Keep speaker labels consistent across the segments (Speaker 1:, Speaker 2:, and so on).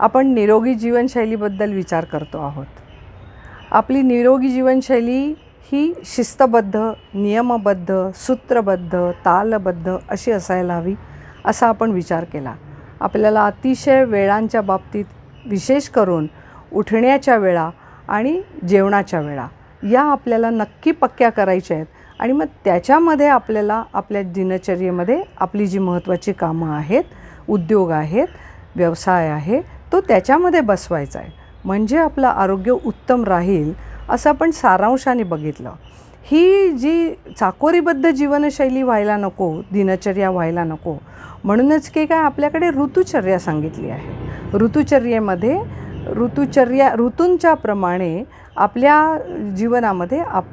Speaker 1: आपण निरोगी जीवनशैलीबद्दल विचार करतो आहोत. आपली निरोगी जीवनशैली ही शिस्तबद्ध नियमबद्ध सूत्रबद्ध तालबद्ध अशी असायला हवी असा आपण विचार केला. आपल्याला अतिशय वेळांच्या बाबतीत विशेष करून उठण्याच्या वेळा आणि जेवणाच्या वेळा या आपल्याला नक्की पक्क्या करायच्या आहेत आणि मग त्याच्यामध्ये आपल्याला आपल्या दिनचर्येमध्ये आपली जी महत्त्वाची कामं आहेत उद्योग आहेत व्यवसाय आहे तो त्याच्यामध्ये बसवायचा आहे. म्हणजे आपलं आरोग्य उत्तम राहील असं आपण सारांशाने बघितलं. ही जी चाकोरीबद्ध जीवनशैली व्हायला नको दिनचर्या व्हायला नको म्हणूनच की काय आपल्याकडे ऋतुचर्या सांगितली आहे. ऋतुचर्येमध्ये ऋतुचर्या ऋतूंच्या प्रमाणे आपल्या जीवनामध्ये आप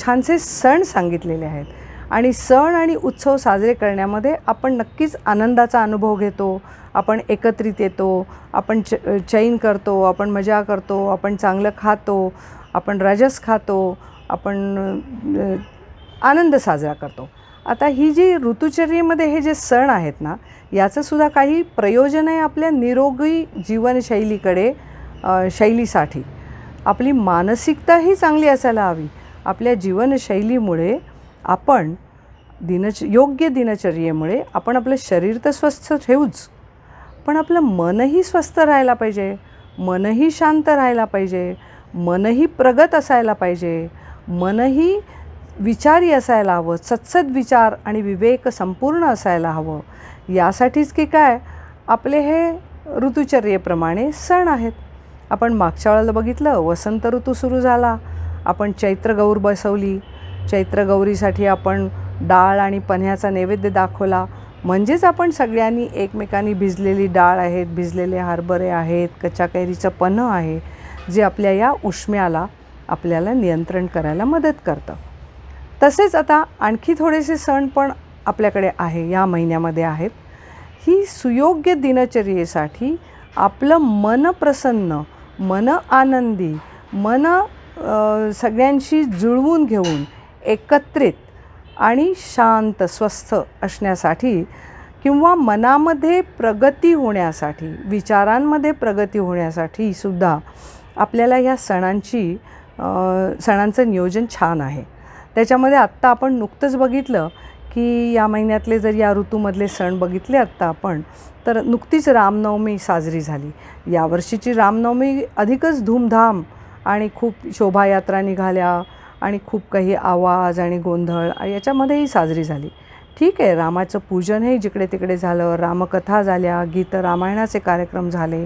Speaker 1: छानसे सण सांगितलेले आहेत. आणि सण आणि उत्सव साजरे करण्यामध्ये आपण नक्कीच आनंदाचा अनुभव घेतो. आपण एकत्रित येतो आपण च चैन करतो आपण मजा करतो आपण चांगलं खातो आपण रजस खातो आपण आनंद साजरा करतो. आता ही जी ऋतुचर्येमध्ये हे जे सण आहेत ना याचंसुद्धा काही प्रयोजन आहे आपल्या निरोगी जीवनशैलीकडे शैलीसाठी. आपली मानसिकताही चांगली असायला हवी. आपल्या जीवनशैलीमुळे आपण दिनच योग्य दिनचर्येमुळे आपण आपलं शरीर तर स्वस्थ ठेवूच पण आपलं मनही स्वस्थ राहायला पाहिजे मनही शांत राहायला पाहिजे मनही प्रगत असायला पाहिजे मनही विचारी असायला हवं सत्सद विचार आणि विवेक संपूर्ण असायला हवं. यासाठीच की काय आपले हे ऋतुचर्येप्रमाणे सण आहेत. आपण मागच्या वेळेला बघितलं वसंत ऋतू सुरू झाला आपण चैत्रगौर बसवली चैत्रगौरीसाठी आपण डाळ आणि पन्ह्याचा नैवेद्य दाखवला. म्हणजेच आपण सगळ्यांनी एकमेकांनी भिजलेली डाळ आहेत भिजलेले हरभरे आहेत कच्च्या कैरीचं पन्हं आहे जे आपल्या या उष्म्याला आपल्याला नियंत्रण करायला मदत करतं. तसेच आता आणखी थोडेसे सण पण आपल्याकडे आहे या महिन्यामध्ये आहेत. ही सुयोग्य दिनचर्येसाठी आपलं मन प्रसन्न मन आनंदी मन सगळ्यांशी जुळवून घेऊन एकत्रित आणि शांत स्वस्थ असण्यासाठी किंवा मनामध्ये प्रगती होण्यासाठी विचारांमध्ये प्रगती होण्यासाठी सुद्धा आपल्याला ह्या सणांची सणांचं नियोजन छान आहे. त्याच्यामध्ये आत्ता आपण नुकतंच बघितलं की या महिन्यातले जर या ऋतूमधले सण बघितले आत्ता आपण तर नुकतीच रामनवमी साजरी झाली. यावर्षीची रामनवमी अधिकच धूमधाम आणि खूप शोभायात्रा निघाल्या. आणि खूप काही आवाज आणि गोंधळ याच्यामध्येही साजरी झाली. ठीक आहे रामाचं पूजन हे जिकडे तिकडे झालं रामकथा झाल्या गीत रामायणाचे कार्यक्रम झाले.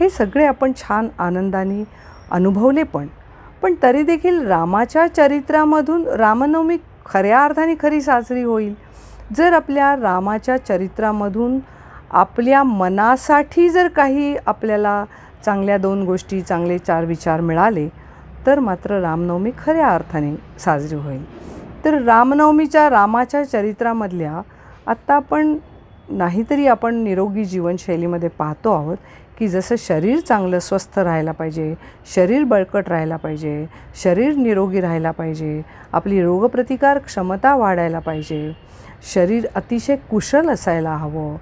Speaker 1: हे सगळे आपण छान आनंदाने अनुभवले पण. पण तरी देखील रामाच्या चरित्रामधून रामनवमी खऱ्या अर्थाने खरी साजरी होईल. जर आपल्या रामाच्या चरित्रामधून आपल्या मनासाठी जर काही आपल्याला चांगल्या दोन गोष्टी चांगले चार विचार मिळाले तर मात्र रामनवमी खऱ्या अर्थाने साजरी होईल. तर रामनवमीच्या रामाच्या चरित्रामधल्या आत्ता आपण नाहीतरी आपण निरोगी जीवनशैलीमध्ये पाहतो आहोत की जसं शरीर चांगलं स्वस्थ राहायला पाहिजे शरीर बळकट राहायला पाहिजे शरीर निरोगी राहायला पाहिजे आपली रोगप्रतिकार क्षमता वाढायला पाहिजे शरीर अतिशय कुशल असायला हवं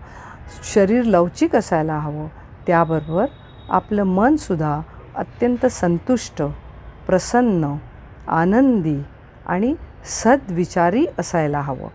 Speaker 1: शरीर लवचिक असायला हवं त्याबरोबर आपलं मनसुद्धा अत्यंत संतुष्ट प्रसन्न आनंदी आणि सद्विचारी असायला हवं.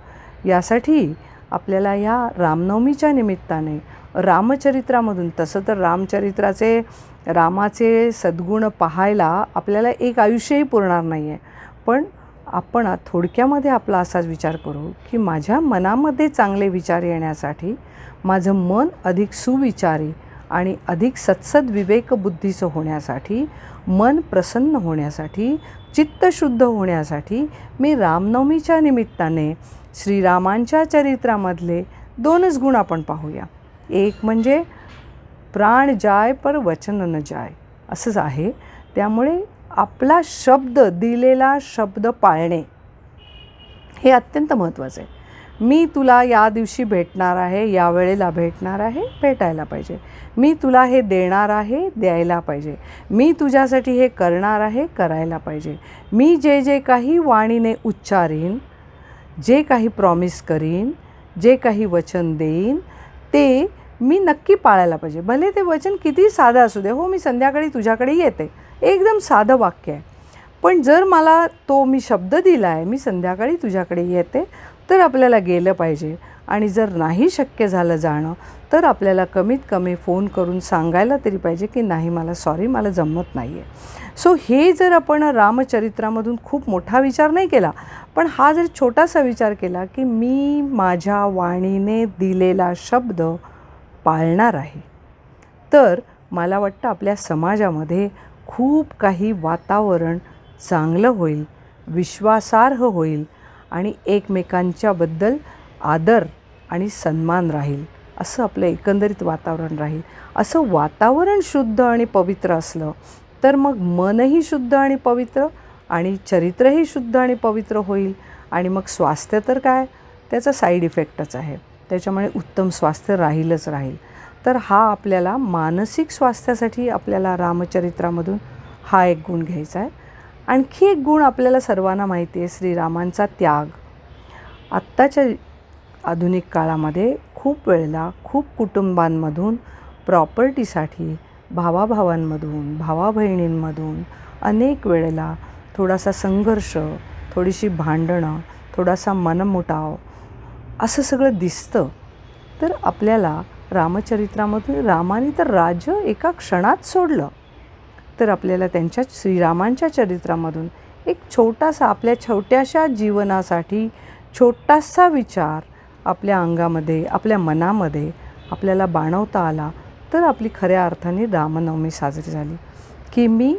Speaker 1: यासाठी आपल्याला या रामनवमीच्या निमित्ताने रामचरित्रामधून तसं तर रामचरित्राचे रामाचे सद्गुण पाहायला आपल्याला एक आयुष्यही पुरणार नाही आहे पण आपण थोडक्यामध्ये आपला असाच विचार करू की माझ्या मनामध्ये चांगले विचार येण्यासाठी माझं मन अधिक सुविचारी आणि अधिक सत्सद विवेकबुद्धीचं होण्यासाठी मन प्रसन्न होण्यासाठी चित्त शुद्ध होण्यासाठी मी रामनवमीच्या निमित्ताने श्रीरामांच्या चरित्रामधले दोनच गुण आपण पाहूया. एक म्हणजे प्राण जाय पर वचन न जाय असंच आहे. त्यामुळे आपला शब्द दिलेला शब्द पाळणे हे अत्यंत महत्त्वाचं आहे. मी तुला या दिवशी भेटणार आहे या वेळेला भेटणार आहे भेटायला पाहिजे. मी तुला हे देणार आहे द्यायला पाहिजे. मी तुझ्यासाठी हे करणार आहे करायला पाहिजे. मी जे जे काही वाणीने उच्चारीन जे काही प्रॉमिस करीन जे काही वचन देईन ते मी नक्की पाळायला पाहिजे. भले ते वचन किती साधं असू दे. हो मी संध्याकाळी तुझ्याकडे येते. एकदम साधं वाक्य आहे. पण जर मला तो मी शब्द दिला आहे मी संध्याकाळी तुझ्याकडे येते तर आपल्याला गेलं पाहिजे. आणि जर नाही शक्य झालं जाणं तर आपल्याला कमीत कमी फोन करून सांगायला तरी पाहिजे की नाही मला सॉरी मला जमत नाही आहे सो हे जर आपण रामचरित्रामधून खूप मोठा विचार नाही केला पण हा जर छोटासा विचार केला की मी माझ्या वाणीने दिलेला शब्द पाळणार आहे. तर मला वाटतं आपल्या समाजामध्ये खूप काही वातावरण चांगलं होईल विश्वासार्ह होईल आणि एकमेकांच्याबद्दल आदर आणि सन्मान राहील. असं आपलं एकंदरीत वातावरण राहील. असं वातावरण शुद्ध आणि पवित्र असलं तर मग मनही शुद्ध आणि पवित्र आणि चरित्रही शुद्ध आणि पवित्र होईल. आणि मग स्वास्थ्य तर काय? त्याचा साईड इफेक्टच आहे. त्याच्यामुळे उत्तम स्वास्थ्य राहीलच राहील. तर हा आपल्याला मानसिक स्वास्थ्यासाठी आपल्याला रामचरित्रामधून हा एक गुण घ्यायचा आहे. आणखी एक गुण आपल्याला सर्वांना माहिती आहे श्रीरामांचा त्याग. आत्ताच्या आधुनिक काळामध्ये खूप वेळेला खूप कुटुंबांमधून प्रॉपर्टीसाठी भावाभावांमधून भावा बहिणींमधून अनेक वेळेला थोडासा संघर्ष थोडीशी भांडणं थोडासा मनमुटाव असं सगळं दिसतं. तर आपल्याला रामचरित्रामधून रामाने तर राज्य एका क्षणात सोडलं. तर आपल्याला त्यांच्या श्रीरामांच्या चरित्रामधून एक छोटासा आपल्या छोट्याशा जीवनासाठी छोटासा विचार आपल्या अंगामध्ये आपल्या मनामध्ये आपल्याला बाणवता आला तर आपली खऱ्या अर्थाने रामनवमी साजरी झाली. की मी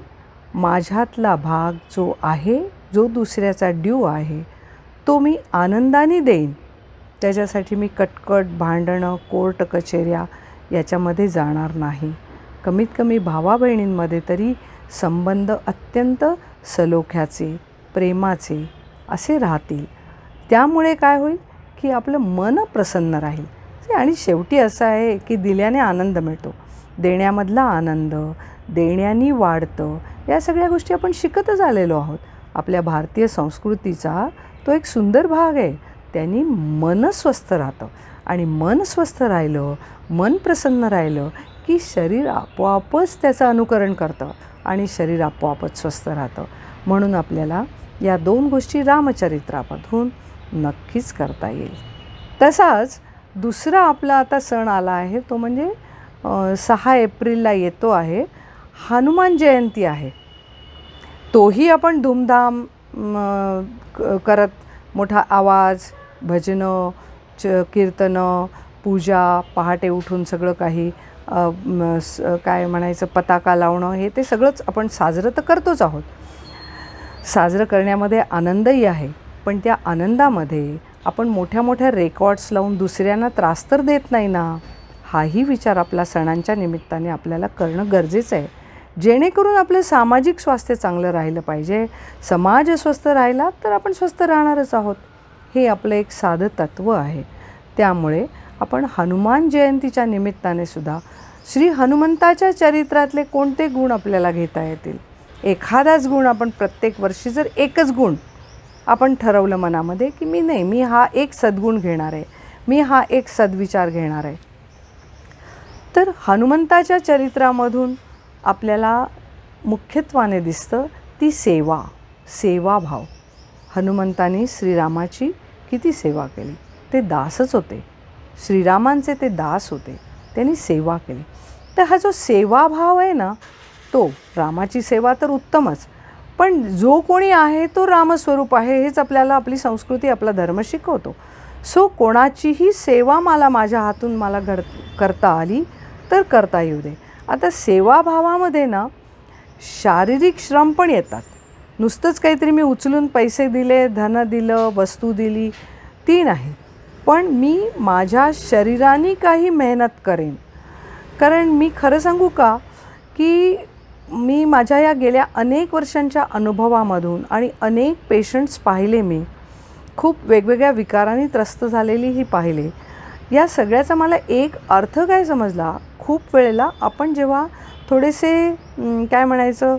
Speaker 1: माझ्यातला भाग जो आहे जो दुसऱ्याचा ड्यू आहे तो मी आनंदाने देईन. त्याच्यासाठी मी कटकट भांडणं कोर्ट कचेऱ्या याच्यामध्ये जाणार नाही. कमीत कमी भावा बहिणींमध्ये तरी संबंध अत्यंत सलोख्याचे प्रेमाचे असे राहतील. त्यामुळे काय होईल की आपलं मन प्रसन्न राहील. आणि शेवटी असं आहे की दिल्याने आनंद मिळतो देण्यामधला आनंद देण्यानी वाढतं या सगळ्या गोष्टी आपण शिकतच आलेलो आहोत. आपल्या भारतीय संस्कृतीचा तो एक सुंदर भाग आहे. त्यांनी मन स्वस्थ राहतं. आणि मन स्वस्थ राहिलं मन प्रसन्न राहिलं की शरीर आपोआपच त्याचं अनुकरण करतं आणि शरीर आपोआपच स्वस्थ राहतं. म्हणून आपल्याला या दोन गोष्टी रामचरित्रामधून नक्कीच करता येईल. तसाच दुसरा आपला आता सण आला आहे तो म्हणजे सहा एप्रिलला येतो आहे. हनुमान जयंती आहे. तोही आपण धूमधाम करत मोठा आवाज भजनं च कीर्तनं पूजा पहाटे उठून सगळं काही काय म्हणायचं पताका लावणं हे ते सगळंच आपण साजरं तर करतोच आहोत. साजरं करण्यामध्ये आनंदही आहे पण त्या आनंदामध्ये आपण मोठ्या मोठ्या रेकॉर्ड्स लावून दुसऱ्यांना त्रास तर देत नाही ना? हाही विचार आपला सणांच्या निमित्ताने आपल्याला करणं गरजेचं आहे. जेणेकरून आपलं सामाजिक स्वास्थ्य चांगलं राहिलं पाहिजे. समाज स्वस्थ राहिला तर आपण स्वस्थ राहणारच आहोत. हे आपलं एक साधं तत्त्व आहे. त्यामुळे आपण हनुमान जयंतीच्या निमित्ताने सुद्धा श्री हनुमंताच्या चरित्रातले कोणते गुण आपल्याला घेता येतील? एखादाच गुण आपण प्रत्येक वर्षी जर एकच गुण आपण ठरवलं मनामध्ये की मी नाही मी हा एक सद्गुण घेणार आहे मी हा एक सद्विचार घेणार आहे. तर हनुमंताच्या चरित्रामधून आपल्याला मुख्यत्वाने दिसतं ती सेवा सेवाभाव हनुमंतानी श्रीरामाची किती सेवा केली? ते दासच होते. श्रीरामांचे ते दास होते. त्यांनी सेवा केली. तर हा जो सेवाभाव आहे ना तो रामाची सेवा तर उत्तमच. पण जो कोणी आहे तो रामस्वरूप आहे हेच आपल्याला आपली संस्कृती आपला धर्म शिकवतो. सो कोणाचीही सेवा मला माझ्या हातून मला घड करता आली तर करता येऊ दे. आता सेवाभावामध्ये ना शारीरिक श्रम पण येतात. नुसतंच काहीतरी मी उचलून पैसे दिले धन दिलं वस्तू दिली ती नाही. पण मी माझ्या शरीराने काही मेहनत करेन. कारण मी खरं सांगू का की मी माझ्या या गेल्या अनेक वर्षांच्या अनुभवामधून आणि अनेक पेशंट्स पाहिले मी खूप वेगवेगळ्या विकारांनी त्रस्त झालेलीही पाहिले. या सगळ्याचा मला एक अर्थ काय समजला? खूप वेळेला आपण जेव्हा थोडेसे काय म्हणायचं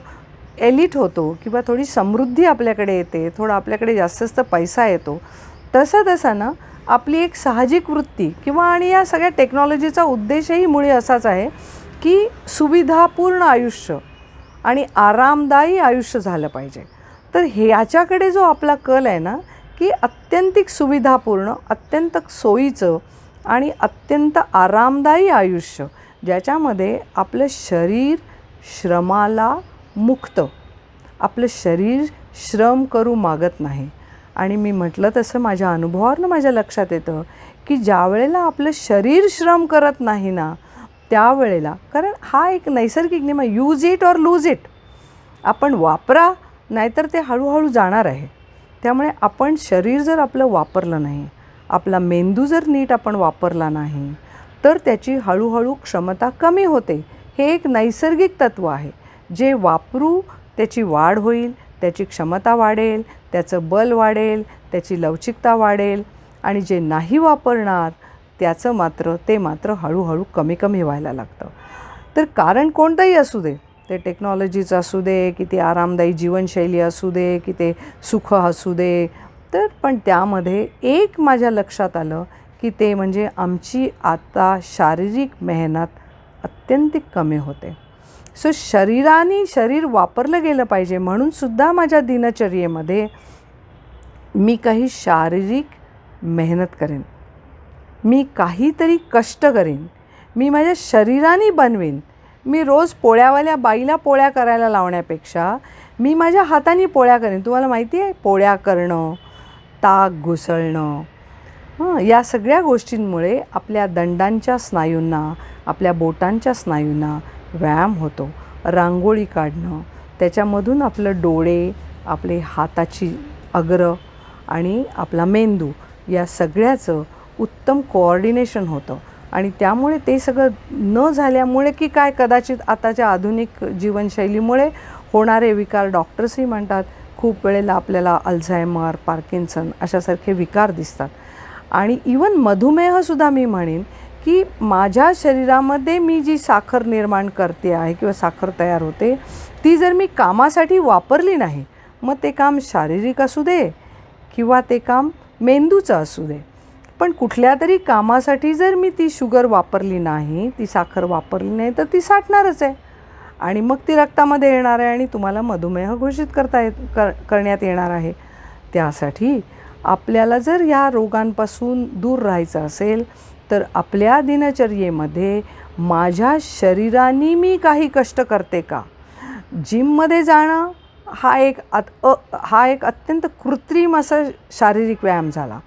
Speaker 1: एलिट होतो किंवा थोडी समृद्धी आपल्याकडे येते थोडा आपल्याकडे जास्त जास्त पैसा येतो तसा तसा ना आपली एक साहजिक वृत्ती किंवा आणि या सगळ्या टेक्नॉलॉजीचा उद्देशही मुळे असाच आहे की सुविधापूर्ण आयुष्य आणि आरामदायी आयुष्य झालं पाहिजे. तर ह्याच्याकडे जो आपला कल आहे ना की अत्यंतिक सुविधापूर्ण अत्यंत सोयीचं आणि अत्यंत आरामदायी आयुष्य ज्याच्यामध्ये आपलं शरीर श्रमाला मुक्त. आपलं शरीर श्रम करू मागत नाही. आणि मी म्हटलं तसं माझ्या अनुभवावरनं माझ्या लक्षात येतं की ज्या वेळेला आपलं शरीर श्रम करत नाही ना त्यावेळेला कारण हा एक नैसर्गिक नियम आहे use it or lose it आपण वापरा नाहीतर ते हळूहळू जाणार आहे. त्यामुळे आपण शरीर जर आपलं वापरलं नाही आपला मेंदू जर नीट आपण वापरला नाही तर त्याची हळूहळू क्षमता कमी होते. हे एक नैसर्गिक तत्त्व आहे. जे वापरू त्याची वाढ होईल त्याची क्षमता वाढेल त्याचं बल वाढेल त्याची लवचिकता वाढेल आणि जे नाही वापरणार त्याचं मात्र ते मात्र हळूहळू कमी कमी व्हायला लागतं. तर कारण कोणतंही असू दे ते टेक्नॉलॉजीचं असू दे की ती आरामदायी जीवनशैली असू दे की ते सुख असू दे तर पण त्यामध्ये एक माझ्या लक्षात आलं की ते म्हणजे आमची आता शारीरिक मेहनत अत्यंत कमी होते. सो शरीराने शरीर वापरलं गेलं पाहिजे म्हणून सुद्धा माझ्या दिनचर्येमध्ये मी काही शारीरिक मेहनत करेन. मी काहीतरी कष्ट करेन. मी माझ्या शरीराने बनवेन. मी रोज पोळ्यावाल्या बाईला पोळ्या करायला लावण्यापेक्षा मी माझ्या हाताने पोळ्या करेन. तुम्हाला माहिती आहे पोळ्या करणं ताक घुसळणं हां या सगळ्या गोष्टींमुळे आपल्या दंडांच्या स्नायूंना आपल्या बोटांच्या स्नायूंना व्यायाम होतो. रांगोळी काढणं त्याच्यामधून आपलं डोळे आपले हाताची अग्र आणि आपला मेंदू या सगळ्याचं उत्तम कोऑर्डिनेशन होतं. आणि त्यामुळे ते सगळं न झाल्यामुळे की काय कदाचित आताच्या आधुनिक जीवनशैलीमुळे होणारे विकार डॉक्टर्सही म्हणतात खूप वेळेला आपल्याला अल्झायमर पार्किन्सन अशासारखे विकार दिसतात. आणि इवन मधुमेहसुद्धा मी म्हणेन की माझ्या शरीरामध्ये मी जी साखर निर्माण करते आहे किंवा साखर तयार होते ती जर मी कामासाठी वापरली नाही मग ते काम शारीरिक असू दे किंवा ते काम मेंदूचं असू दे. पण कुठल्या तरी कामासाठी जर मी ती शुगर वापरली नाही ती साखर वापरली नाही तर ती साठणारच आहे. आणि मग ती रक्तामध्ये येणार आहे आणि तुम्हाला मधुमेह घोषित करता येत कर करण्यात येणार आहे. त्यासाठी आपल्याला जर या रोगांपासून दूर राहायचं असेल तर आपल्या दिनचर्येमध्ये माझ्या शरीराने मी काही कष्ट करते का? जिममध्ये जाणं हा एक अत अ हा एक अत्यंत कृत्रिम असा शारीरिक व्यायाम झाला.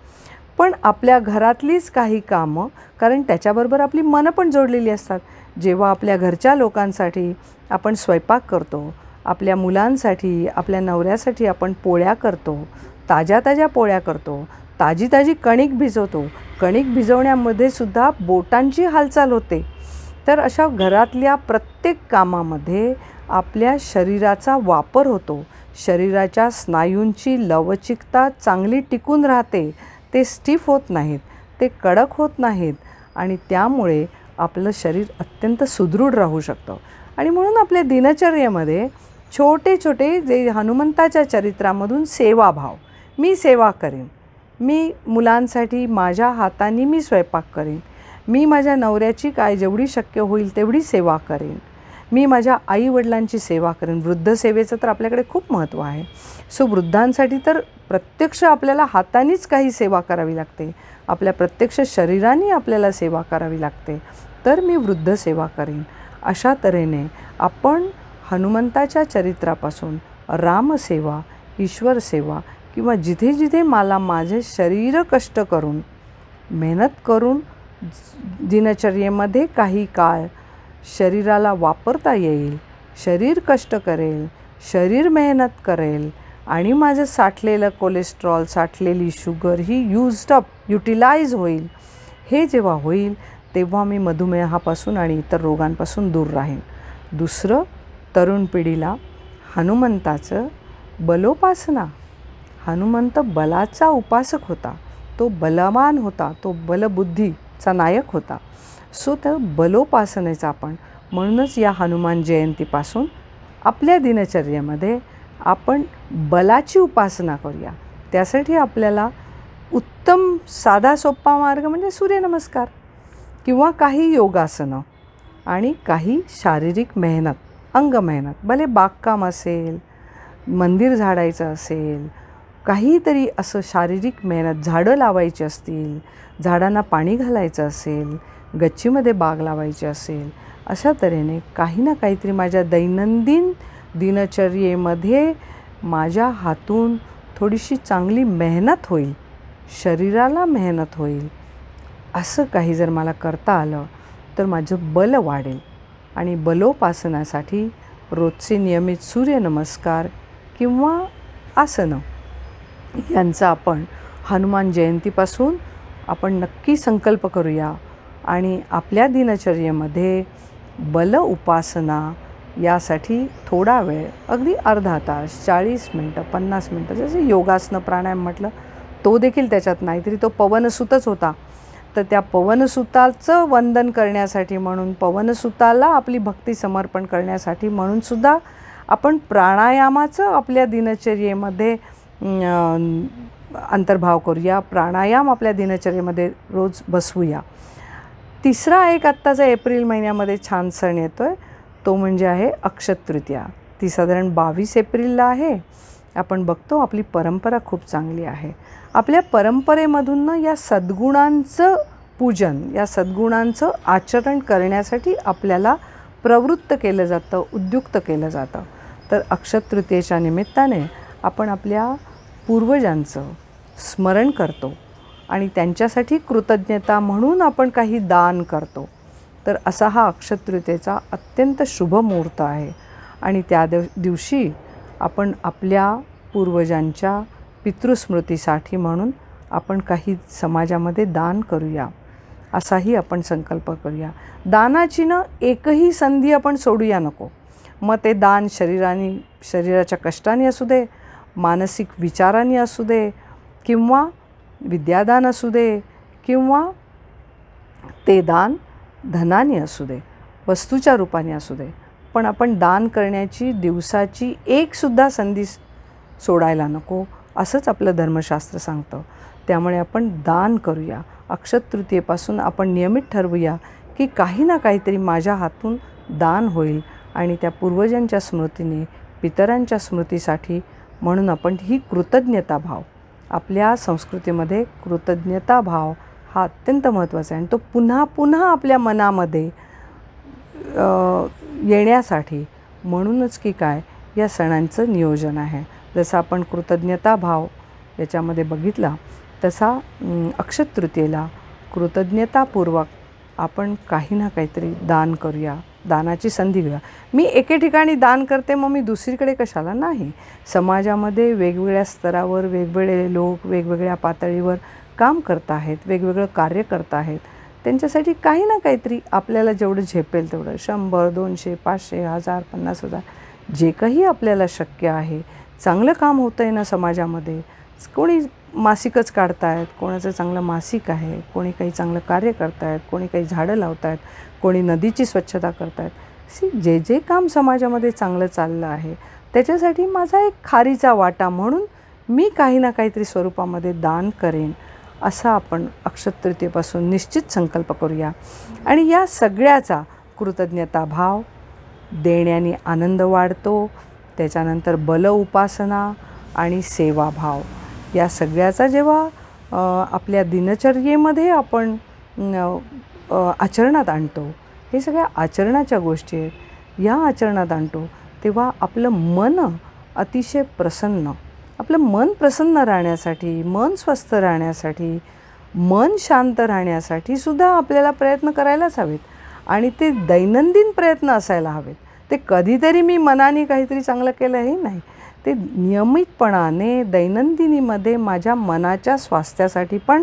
Speaker 1: पण आपल्या घरातलीच काही कामं कारण त्याच्याबरोबर आपली मनं पण जोडलेली असतात. जेव्हा आपल्या घरच्या लोकांसाठी आपण स्वयंपाक करतो आपल्या मुलांसाठी आपल्या नवऱ्यासाठी आपण पोळ्या करतो ताज्या ताज्या पोळ्या करतो ताजी ताजी कणिक भिजवतो. कणिक भिजवण्यामध्ये सुद्धा बोटांची हालचाल होते. तर अशा घरातल्या प्रत्येक कामामध्ये आपल्या शरीराचा वापर होतो. शरीराच्या स्नायूंची लवचिकता चांगली टिकून राहते. ते स्टिफ होत नाहीत ते कडक होत नाहीत आणि त्यामुळे आपलं शरीर अत्यंत सुदृढ राहू शकतं. आणि म्हणून आपल्या दिनचर्येमध्ये छोटे छोटे जे हनुमंताच्या चरित्रामधून सेवाभाव मी सेवा करेन. मी मुलांसाठी माझ्या हाताने मी स्वयंपाक करेन. मी माझ्या नवऱ्याची काय जेवढी शक्य होईल तेवढी सेवा करेन. मी माझ्या आईवडिलांची सेवा करेन. वृद्धसेवेचं तर आपल्याकडे खूप महत्त्व आहे. सो वृद्धांसाठी तर प्रत्यक्ष आपल्याला हातानेच काही सेवा करावी लागते. आपल्या प्रत्यक्ष शरीराने आपल्याला सेवा करावी लागते. तर मी वृद्ध सेवा करेन. अशा तऱ्हेने आपण हनुमंताच्या चरित्रापासून रामसेवा ईश्वर सेवा किंवा जिथे जिथे मला माझे शरीर कष्ट करून मेहनत करून दिनचर्येमध्ये काही काळ शरीराला वापरता येईल शरीर कष्ट करेल शरीर मेहनत करेल आणि माझं साठलेलं कोलेस्ट्रॉल साठलेली शुगर ही यूज्ड अप युटिलाइज होईल. हे जेव्हा होईल तेव्हा मी मधुमेहापासून आणि इतर रोगांपासून दूर राहीन. दुसरं तरुण पिढीला हनुमंताचं बलोपासना. हनुमंत बलाचा उपासक होता. तो बलवान होता. तो बलबुद्धीचा नायक होता. सो तर बलोपासनेचा आपण म्हणूनच या हनुमान जयंतीपासून आपल्या दिनचर्येमध्ये आपण बलाची उपासना करूया. त्यासाठी आपल्याला उत्तम साधा सोपा मार्ग म्हणजे सूर्यनमस्कार किंवा काही योगासनं आणि काही शारीरिक मेहनत अंग मेहनत भले बागकाम असेल मंदिर झाडायचं असेल काहीतरी असं शारीरिक मेहनत झाडं लावायची असतील झाडांना पाणी घालायचं असेल गच्चीमध्ये बाग लावायची असेल अशा तऱ्हेने काही ना काहीतरी माझ्या दैनंदिन दिनचर्येमध्ये माझ्या हातून थोडीशी चांगली मेहनत होईल शरीराला मेहनत होईल असं काही जर मला करता आलं तर माझं बल वाढेल. आणि बलोपासनासाठी रोजचे नियमित सूर्यनमस्कार किंवा आसनं यांचा आपण हनुमान जयंतीपासून आपण नक्की संकल्प करूया. आणि आपल्या दिनचर्येमध्ये बल उपासना यासाठी थोडा वेळ अगदी अर्धा तास चाळीस मिनटं पन्नास मिनटं जसं योगासनं प्राणायाम म्हटलं तो देखील त्याच्यात नाही तरी तो पवनसुतच होता. तर त्या पवनसुताचं वंदन करण्यासाठी म्हणून पवनसुताला आपली भक्ती समर्पण करण्यासाठी म्हणूनसुद्धा आपण प्राणायामाचं आपल्या दिनचर्येमध्ये अंतर्भाव करूया प्राणायाम आपल्या दिनचर्येमध्ये रोज बसवूया. तिसरा एक आत्ताचा एप्रिल महिन्यामध्ये छान सण येतो आहे तो म्हणजे आहे अक्षतृतीया. ती साधारण बावीस एप्रिलला आहे. आपण बघतो आपली परंपरा खूप चांगली आहे. आपल्या परंपरेमधून या सद्गुणांचं पूजन या सद्गुणांचं आचरण करण्यासाठी आपल्याला प्रवृत्त केलं जातं उद्युक्त केलं जातं. तर अक्षतृतीयेच्या निमित्ताने आपण आपल्या पूर्वजांचं स्मरण करतो आणि त्यांच्यासाठी कृतज्ञता म्हणून आपण काही दान करतो. तर असा हा अक्षतृतेचा अत्यंत शुभ मुहूर्त आहे. आणि त्या दिव दिवशी आपण आपल्या पूर्वजांच्या पितृस्मृतीसाठी म्हणून आपण काही समाजामध्ये दान करूया. असाही आपण संकल्प करूया. दानाची ना एकही संधी आपण सोडूया नको. मग ते दान शरीराने शरीराच्या कष्टाने असू दे मानसिक विचाराने असू दे किंवा विद्यादान असू दे किंवा ते दान धनाने असू दे वस्तूच्या रूपाने असू दे. पण आपण दान करण्याची दिवसाची एकसुद्धा संधी सोडायला नको असंच आपलं धर्मशास्त्र सांगतं. त्यामुळे आपण दान करूया. अक्षतृतीयेपासून आपण नियमित ठरवूया की काही ना काहीतरी माझ्या हातून दान होईल आणि त्या पूर्वजांच्या स्मृतीने पितरांच्या स्मृतीसाठी म्हणून आपण ही कृतज्ञता भाव आपल्या संस्कृतीमध्ये कृतज्ञता भाव हा अत्यंत महत्त्वाचा आहे. आणि तो पुन्हा पुन्हा आपल्या मनामध्ये येण्यासाठी म्हणूनच की काय या सणांचं नियोजन आहे. जसं आपण कृतज्ञता भाव याच्यामध्ये बघितला तसा अक्षतृतीयेला कृतज्ञतापूर्वक आपण काही ना काहीतरी दान करूया. दानाची संधी घेऊया मी एके ठिकाणी दान करते मग मी दुसरीकडे कशाला? नाही. समाजामध्ये वेगवेगळ्या स्तरावर वेगवेगळे लोक वेगवेगळ्या पातळीवर काम करत आहेत वेगवेगळं कार्य करत आहेत. त्यांच्यासाठी काही ना काहीतरी आपल्याला जेवढं झेपेल तेवढं. शंभर दोनशे पाचशे हजार पन्नास हजार जे काही आपल्याला शक्य आहे. चांगलं काम होतं आहे ना समाजामध्ये. कोणी मासिकच काढतायत कोणाचं चांगलं मासिक आहे कोणी काही चांगलं कार्य करतायत कोणी काही झाडं लावतायत. कोणी नदीची स्वच्छता करतायत. सी जे जे काम समाजामध्ये चांगलं चाललं आहे त्याच्यासाठी माझा एक खारीचा वाटा म्हणून मी काही ना काहीतरी स्वरूपामध्ये दान करेन असा आपण अक्षतृतीयेपासून निश्चित संकल्प करूया. आणि या सगळ्याचा कृतज्ञता भाव देण्याने आनंद वाढतो त्याच्यानंतर बल उपासना आणि सेवाभाव. या सगळ्याचा जेव्हा आपल्या दिनचर्येमध्ये आपण आचरणात आणतो. हे सगळ्या आचरणाच्या गोष्टी आहेत. या आचरणात आणतो तेव्हा आपलं मन अतिशय प्रसन्न. आपलं मन प्रसन्न राहण्यासाठी मन स्वस्थ राहण्यासाठी मन शांत राहण्यासाठी सुद्धा आपल्याला प्रयत्न करायलाच हवेत. आणि ते दैनंदिन प्रयत्न असायला हवेत. ते कधीतरी मी मनाने काहीतरी चांगलं केलं हे नाही. ते नियमितपणाने दैनंदिनीमध्ये माझ्या मनाच्या स्वास्थ्यासाठी पण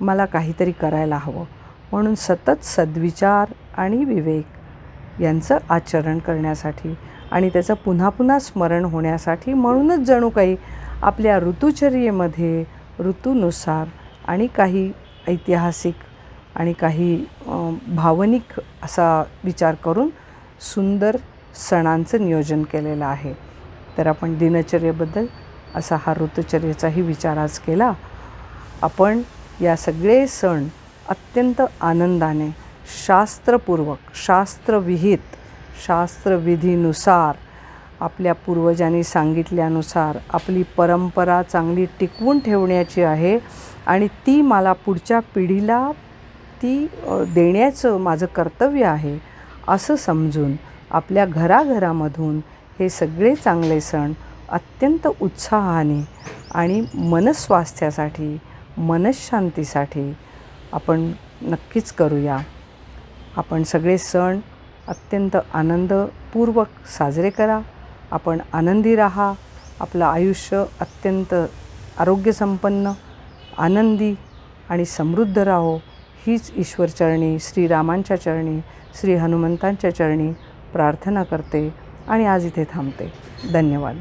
Speaker 1: मला काहीतरी करायला हवं. म्हणून सतत सद्विचार आणि विवेक यांचं आचरण करण्यासाठी आणि त्याचं पुन्हा पुन्हा स्मरण होण्यासाठी म्हणूनच जणू काही आपल्या ऋतुचर्येमध्ये ऋतूनुसार आणि काही ऐतिहासिक आणि काही भावनिक असा विचार करून सुंदर सणांचं नियोजन केलेलं आहे. तर आपण दिनचर्येबद्दल असा हा ऋतुचर्येचाही विचार आज केला. आपण या सगळे सण अत्यंत आनंदाने शास्त्रपूर्वक शास्त्रविहित शास्त्रविधीनुसार आपल्या पूर्वजांनी सांगितल्यानुसार आपली परंपरा चांगली टिकवून ठेवण्याची आहे आणि ती मला पुढच्या पिढीला ती देण्याचं माझं कर्तव्य आहे असं समजून आपल्या घराघरामधून हे सगळे चांगले सण अत्यंत उत्साहाने आणि मनस्वास्थ्यासाठी मनशांतीसाठी आपण नक्कीच करूया. आपण सगळे सण अत्यंत आनंदपूर्वक साजरे करा. आपण आनंदी राहा. आपलं आयुष्य अत्यंत आरोग्यसंपन्न आनंदी आणि समृद्ध राहो. हीच ईश्वरचरणी श्रीरामांच्या चरणी श्री हनुमंतांच्या चरणी प्रार्थना करते आणि आज इथे थांबते. धन्यवाद.